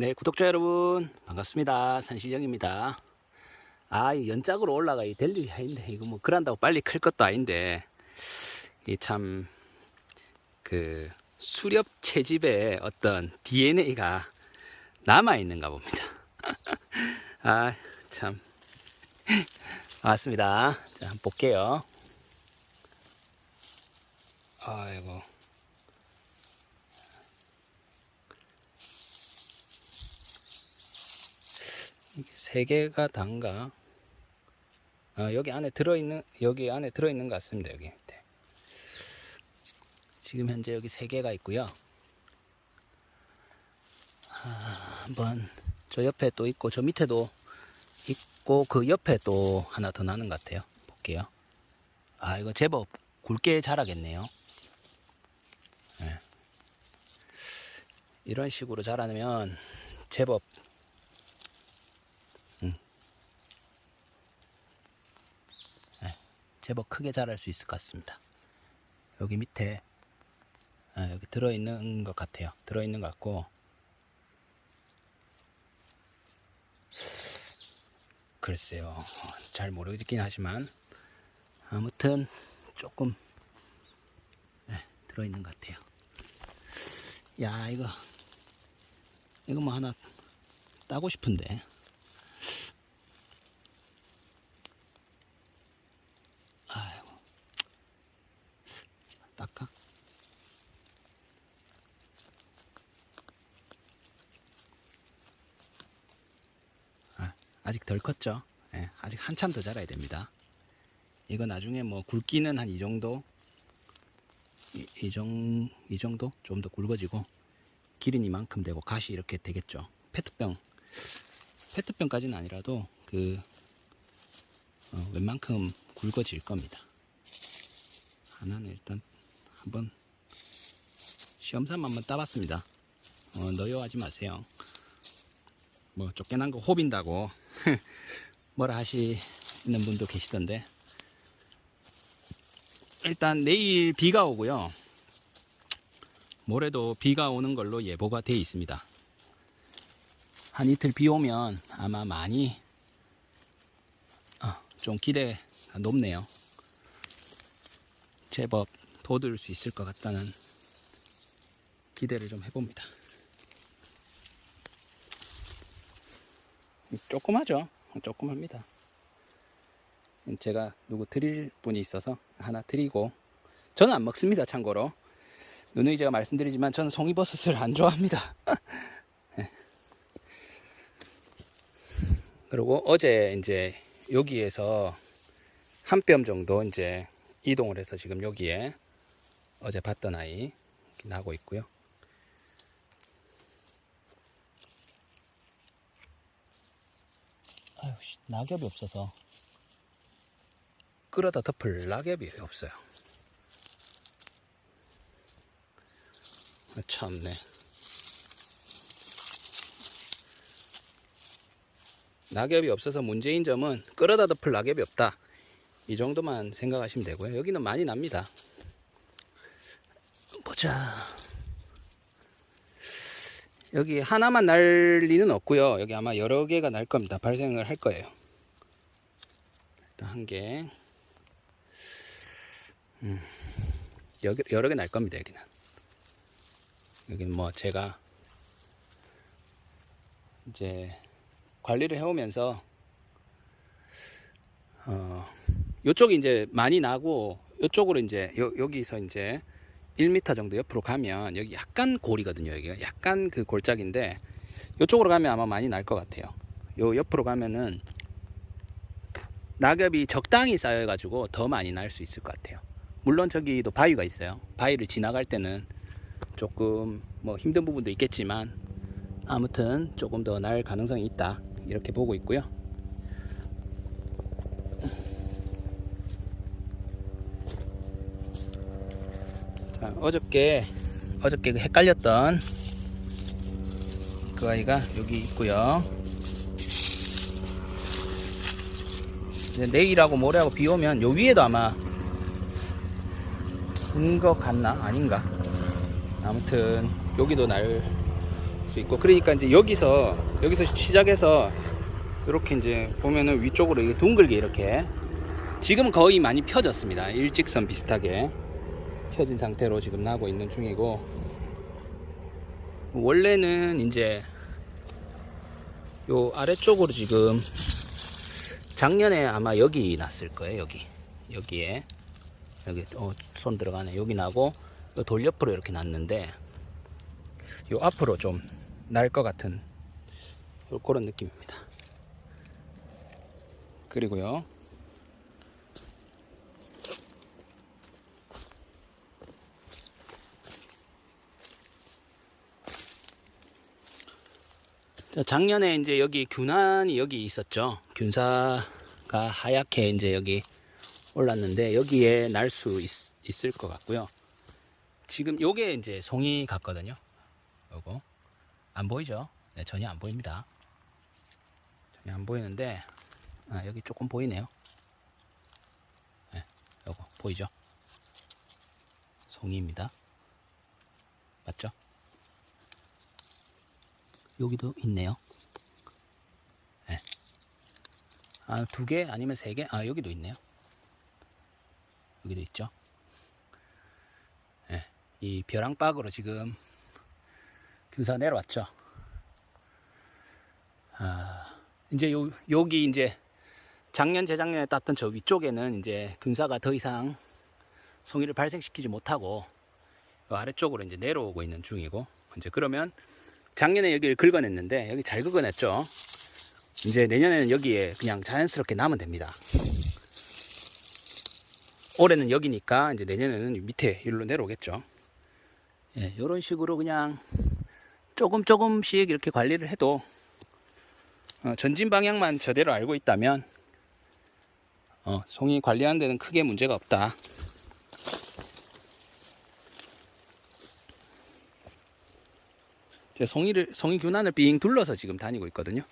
네, 구독자 여러분 반갑습니다. 산시정입니다. 아, 이 연짝으로 올라가 이 될 일이 아닌데 이거 뭐 그런다고 빨리 클 것도 아닌데 이 참 그 수렵 채집의 어떤 DNA가 남아 있는가 봅니다. 아, 참 왔습니다. 자, 볼게요. 아이고. 이게 세 개가 단가? 아, 여기 안에 들어있는, 여기 안에 들어있는 것 같습니다, 여기. 네. 지금 현재 여기 세 개가 있고요. 아, 한번, 저 옆에 또 있고, 저 밑에도 있고, 그 옆에 또 하나 더 나는 것 같아요. 볼게요. 아, 이거 제법 굵게 자라겠네요. 네. 이런 식으로 자라면 제법 제법 크게 자랄 수 있을 것 같습니다. 여기 밑에 아, 여기 들어있는 것 같아요. 들어있는 것 같고 글쎄요. 어, 잘 모르겠긴 하지만 아무튼 조금 네, 들어있는 것 같아요. 야 이거 이거 뭐 하나 따고 싶은데 아이고 닦아 아, 아직 덜 컸죠 예, 아직 한참 더 자라야 됩니다 이거 나중에 뭐 굵기는 한 이 정도 이, 이, 정, 이 정도 좀 더 굵어지고 길이는 이만큼 되고 가시 이렇게 되겠죠 페트병 페트병까지는 아니라도 그 어, 웬만큼 굵어질 겁니다. 하나는 일단 한번 시험삼아 한번 따봤습니다. 어, 너여하지 마세요. 뭐 쫓겨난 거 호빈다고 뭐라 하시는 분도 계시던데 일단 내일 비가 오고요. 모레도 비가 오는 걸로 예보가 되어 있습니다. 한 이틀 비 오면 아마 많이 어, 좀 기대가 높네요. 제법 돋을 수 있을 것 같다는 기대를 좀 해봅니다. 조그마죠? 조그맙니다. 제가 누구 드릴 분이 있어서 하나 드리고 저는 안 먹습니다. 참고로 누누이 제가 말씀드리지만 저는 송이버섯을 안 좋아합니다. 그리고 어제 이제 여기에서 한 뼘 정도 이제 이동을 해서 지금 여기에 어제 봤던 아이 나고 있고요. 아유, 씨, 낙엽이 없어서 끌어다 덮을 낙엽이 없어요. 아, 참네. 낙엽이 없어서 문제인 점은 끌어다 덮을 낙엽이 없다. 이 정도만 생각하시면 되고요. 여기는 많이 납니다. 보자. 여기 하나만 날 리는 없고요. 여기 아마 여러 개가 날 겁니다. 발생을 할 거예요. 일단 한 개. 음, 여기 여러 개 날 겁니다. 여기는. 여기는 뭐 제가 이제 관리를 해오면서 어 요쪽이 이제 많이 나고 요쪽으로 이제 요, 여기서 이제 1m 정도 옆으로 가면 여기 약간 골이거든요 여기가. 약간 그 골짜기인데 요쪽으로 가면 아마 많이 날 것 같아요. 요 옆으로 가면은 낙엽이 적당히 쌓여 가지고 더 많이 날 수 있을 것 같아요. 물론 저기도 바위가 있어요. 바위를 지나갈 때는 조금 뭐 힘든 부분도 있겠지만 아무튼 조금 더 날 가능성이 있다. 이렇게 보고 있고요. 어저께 어저께 그 헷갈렸던 그 아이가 여기 있고요. 이제 내일하고 모레하고 비 오면 요 위에도 아마 긴것 같나 아닌가. 아무튼 여기도 날 수 있고 그러니까 이제 여기서 여기서 시작해서 이렇게 이제 보면은 위쪽으로 이게 둥글게 이렇게 지금은 거의 많이 펴졌습니다. 일직선 비슷하게 펴진 상태로 지금 나고 있는 중이고 원래는 이제 요 아래쪽으로 지금 작년에 아마 여기 났을 거예요. 여기 여기에 여기 어, 손 들어가네. 여기 나고 요돌 옆으로 이렇게 났는데 요 앞으로 좀 날 것 같은 요 그런 느낌입니다. 그리고요. 작년에 이제 여기 균환이 여기 있었죠. 균사가 하얗게 이제 여기 올랐는데 여기에 날 수 있을 것 같고요. 지금 요게 이제 송이 같거든요. 요거 안 보이죠? 네, 전혀 안 보입니다. 전혀 안 보이는데 아, 여기 조금 보이네요. 네, 요거 보이죠? 송이입니다. 맞죠? 여기도 있네요. 네. 아, 두 개 아니면 세 개? 아, 여기도 있네요. 여기도 있죠. 네. 이 벼랑박으로 지금 균사 내려왔죠. 아, 이제 요, 여기 이제 작년, 재작년에 땄던 저 위쪽에는 이제 균사가 더 이상 송이를 발생시키지 못하고 요 아래쪽으로 이제 내려오고 있는 중이고 이제 그러면 작년에 여기를 긁어냈는데 여기 잘 긁어냈죠. 이제 내년에는 여기에 그냥 자연스럽게 나면 됩니다. 올해는 여기니까 이제 내년에는 밑에 일로 내려오겠죠. 예, 이런 식으로 그냥 조금 조금씩 이렇게 관리를 해도 어, 전진 방향만 저대로 알고 있다면 어, 송이 관리하는 데는 크게 문제가 없다. 제 송이를 송이 균환을 빙 둘러서 지금 다니고 있거든요.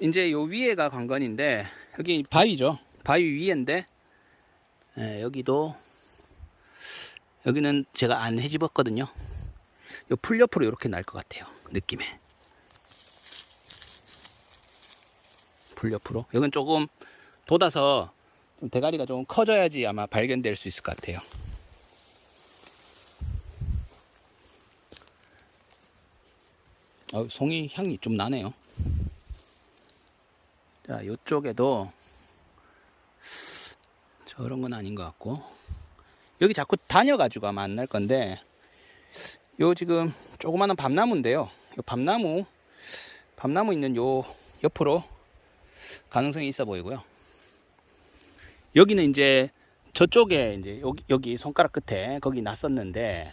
이제 요 위에가 관건인데 여기 바위죠. 바위 위인데 예, 여기도 여기는 제가 안 해집었거든요. 요 풀 옆으로 이렇게 날 것 같아요. 느낌에. 풀 옆으로. 여긴 조금 돋아서 좀 대가리가 좀 커져야지 아마 발견될 수 있을 것 같아요. 어, 송이 향이 좀 나네요. 자, 이쪽에도 저런 건 아닌 것 같고 여기 자꾸 다녀가지고 아마 안 날 건데 요 지금 조그마한 밤나무인데요. 요 밤나무 밤나무 있는 요 옆으로 가능성이 있어 보이고요. 여기는 이제 저쪽에 이제 여기, 여기 손가락 끝에 거기 났었는데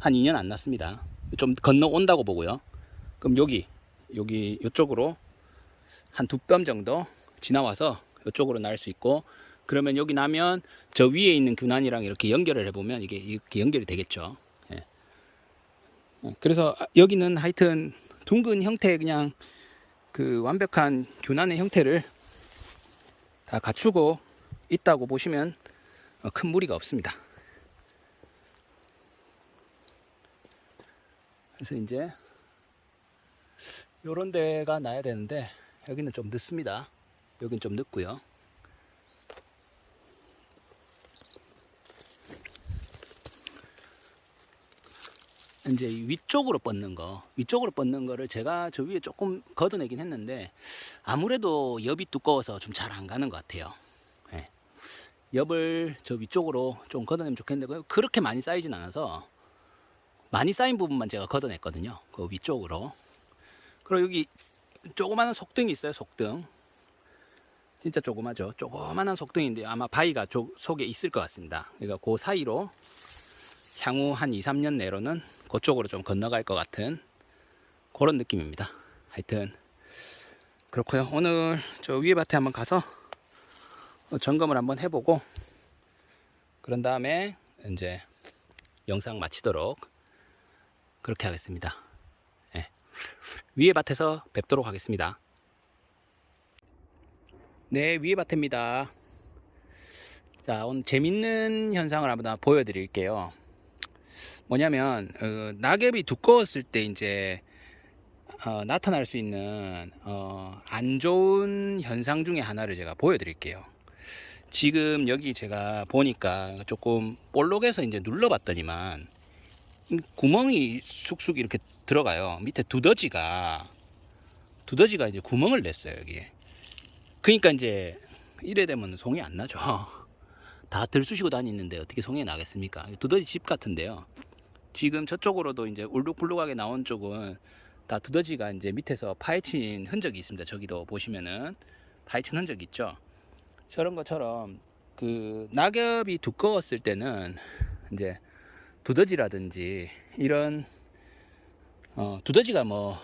한 2년 안 났습니다. 좀 건너온다고 보고요. 그럼 여기 여기 이쪽으로 한 두 뼘 정도 지나와서 이쪽으로 날 수 있고 그러면 여기 나면 저 위에 있는 균환이랑 이렇게 연결을 해보면 이게 이렇게 연결이 되겠죠. 예. 어, 그래서 여기는 하여튼 둥근 형태의 그냥 그 완벽한 균환의 형태를 다 갖추고 있다고 보시면 어, 큰 무리가 없습니다. 그래서 이제 요런 데가 나야 되는데 여기는 좀 늦습니다. 여긴 좀 늦고요. 이제 이 위쪽으로 뻗는 거, 위쪽으로 뻗는 거를 제가 저 위에 조금 걷어내긴 했는데 아무래도 엽이 두꺼워서 좀 잘 안 가는 것 같아요. 예. 엽을 저 위쪽으로 좀 걷어내면 좋겠는데 그렇게 많이 쌓이진 않아서 많이 쌓인 부분만 제가 걷어냈거든요. 그 위쪽으로. 그리고 여기 조그마한 속등이 있어요. 속등. 진짜 조그마죠. 조그마한 속등인데 아마 바위가 저 속에 있을 것 같습니다. 그러니까 그 사이로 향후 한 2, 3년 내로는 그쪽으로 좀 건너갈 것 같은 그런 느낌입니다. 하여튼 그렇고요. 오늘 저 위에 밭에 한번 가서 점검을 한번 해보고 그런 다음에 이제 영상 마치도록 그렇게 하겠습니다. 예. 위에 밭에서 뵙도록 하겠습니다. 네, 위에 밭입니다. 자, 오늘 재밌는 현상을 한번 보여드릴게요. 뭐냐면 어, 낙엽이 두꺼웠을 때 이제 어, 나타날 수 있는 어, 안 좋은 현상 중에 하나를 제가 보여드릴게요. 지금 여기 제가 보니까 조금 볼록해서 이제 눌러봤더니만 음, 구멍이 쑥쑥 이렇게 들어가요. 밑에 두더지가 두더지가 이제 구멍을 냈어요 여기에. 그러니까 이제 이래 되면 송이 안 나죠. 다 들쑤시고 다니는데 어떻게 송이 나겠습니까? 두더지 집 같은데요. 지금 저쪽으로도 이제 울룩불룩하게 나온 쪽은 다 두더지가 이제 밑에서 파헤친 흔적이 있습니다. 저기도 보시면은 파헤친 흔적 있죠. 저런 것처럼 그 낙엽이 두꺼웠을 때는 이제 두더지라든지 이런 어, 두더지가 뭐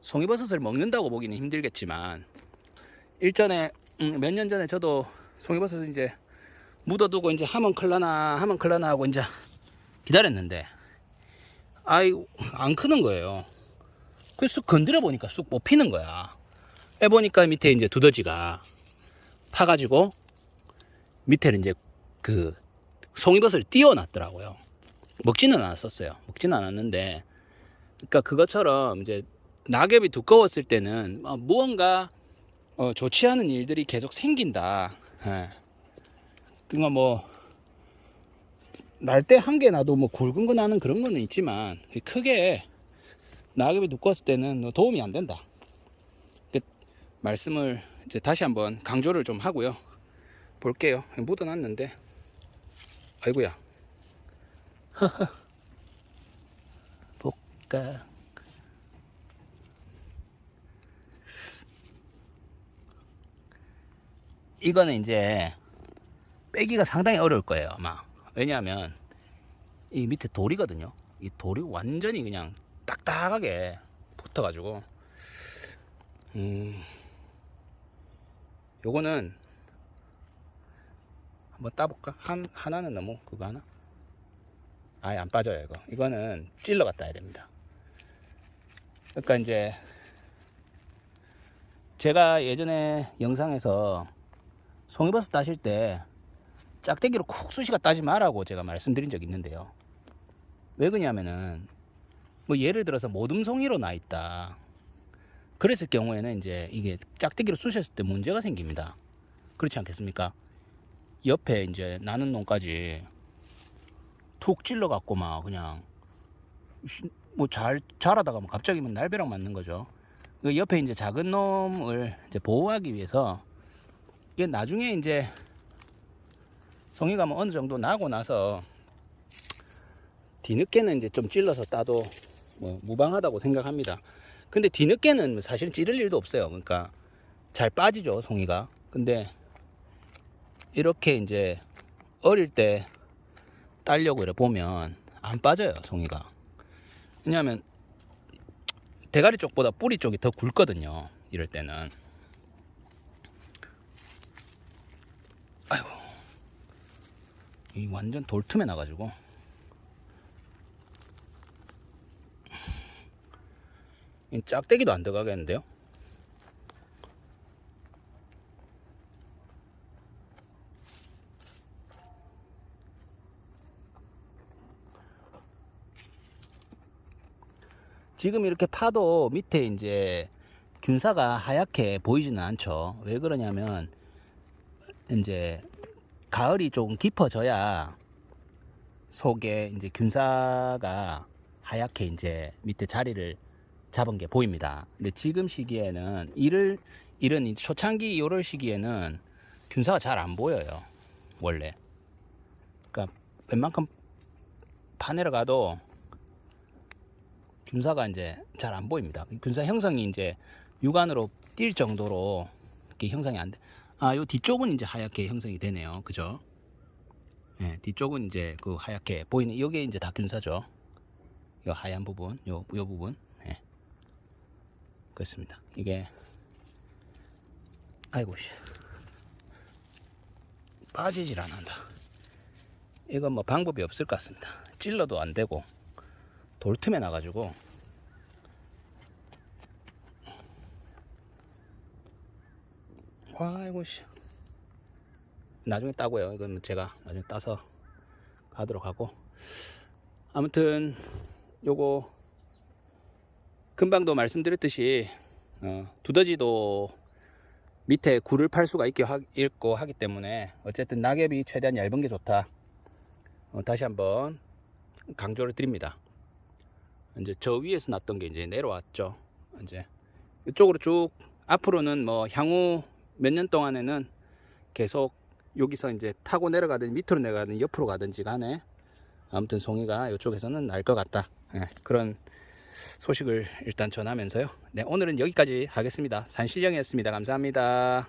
송이버섯을 먹는다고 보기는 힘들겠지만 일전에 음, 몇년 전에 저도 송이버섯 이제 묻어두고 이제 하면 클라나 하면 클라나 하고 이제 기다렸는데 아이 안 크는 거예요. 그래서 쑥 건드려 보니까 쑥 뽑히는 거야. 해 보니까 밑에 이제 두더지가 파가지고 밑에는 이제 그 송이버섯을 띄워놨더라고요. 먹지는 않았었어요. 먹지는 않았는데, 그러니까 그것처럼 이제 낙엽이 두꺼웠을 때는 어, 무언가 어, 좋지 않은 일들이 계속 생긴다. 예. 그러니까 뭐 날 때 한 개 나도 뭐 굵은 거 나는 그런 거는 있지만 크게 낙엽이 두꺼웠을 때는 뭐 도움이 안 된다. 그 말씀을 이제 다시 한번 강조를 좀 하고요. 볼게요. 묻어놨는데, 아이고야. 볼까. 이거는 이제 빼기가 상당히 어려울 거예요, 아마. 왜냐하면 이 밑에 돌이거든요. 이 돌이 완전히 그냥 딱딱하게 붙어 가지고, 음, 요거는 한번 따볼까? 한, 하나는 너무 그거 하나? 아예 안 빠져요, 이거. 이거는 찔러가 따야 됩니다. 그러니까 이제 제가 예전에 영상에서 송이버섯 따실 때 짝대기로 쿡 쑤시가 따지 말라고 제가 말씀드린 적이 있는데요. 왜 그러냐면은 뭐 예를 들어서 모둠송이로 나 있다. 그랬을 경우에는 이제 이게 짝대기로 쑤셨을 때 문제가 생깁니다. 그렇지 않겠습니까? 옆에 이제 나는 놈까지 툭 찔러 갖고 막 그냥 뭐 잘 자라다가 뭐 갑자기 뭐 날벼락 맞는 거죠. 그 옆에 이제 작은 놈을 이제 보호하기 위해서 이게 나중에 이제 송이가 뭐 어느 정도 나고 나서 뒤늦게는 이제 좀 찔러서 따도 뭐 무방하다고 생각합니다. 근데 뒤늦게는 사실 찌를 일도 없어요. 그러니까 잘 빠지죠, 송이가. 근데 이렇게 이제 어릴 때 따려고 이래 보면 안 빠져요, 송이가. 왜냐하면 대가리 쪽보다 뿌리 쪽이 더 굵거든요. 이럴 때는. 아이고. 이 완전 돌틈에 나가지고. 이 짝대기도 안 들어가겠는데요? 지금 이렇게 파도 밑에 이제 균사가 하얗게 보이지는 않죠. 왜 그러냐면 이제 가을이 조금 깊어져야 속에 이제 균사가 하얗게 이제 밑에 자리를 잡은 게 보입니다. 근데 지금 시기에는 이를 이런 이 초창기 요럴 시기에는 균사가 잘 안 보여요. 원래. 그러니까 웬만큼 파 내려 가도 균사가 이제 잘 안 보입니다. 균사 형성이 이제 육안으로 띌 정도로 이렇게 형성이 안 돼. 아, 요 뒤쪽은 이제 하얗게 형성이 되네요. 그죠? 예, 뒤쪽은 이제 그 하얗게 보이는 요게 이제 다 균사죠. 요 하얀 부분, 요, 요 부분. 예. 그렇습니다. 이게 아이고 씨. 빠지질 않는다. 이건 뭐 방법이 없을 것 같습니다. 찔러도 안 되고 돌 틈에 나가지고 아이고 씨 나중에 따고요 이건 제가 나중에 따서 가도록 하고 아무튼 요거 금방도 말씀드렸듯이 어, 두더지도 밑에 굴을 팔 수가 있게 하, 있고 하기 때문에 어쨌든 낙엽이 최대한 얇은 게 좋다. 어, 다시 한번 강조를 드립니다. 이제 저 위에서 났던 게 이제 내려왔죠. 이제 이쪽으로 쭉 앞으로는 뭐 향후 몇 년 동안에는 계속 여기서 이제 타고 내려가든 밑으로 내려가든 옆으로 가든지 간에 아무튼 송이가 이쪽에서는 날 것 같다. 예, 그런 소식을 일단 전하면서요. 네, 오늘은 여기까지 하겠습니다. 산신령이었습니다. 감사합니다.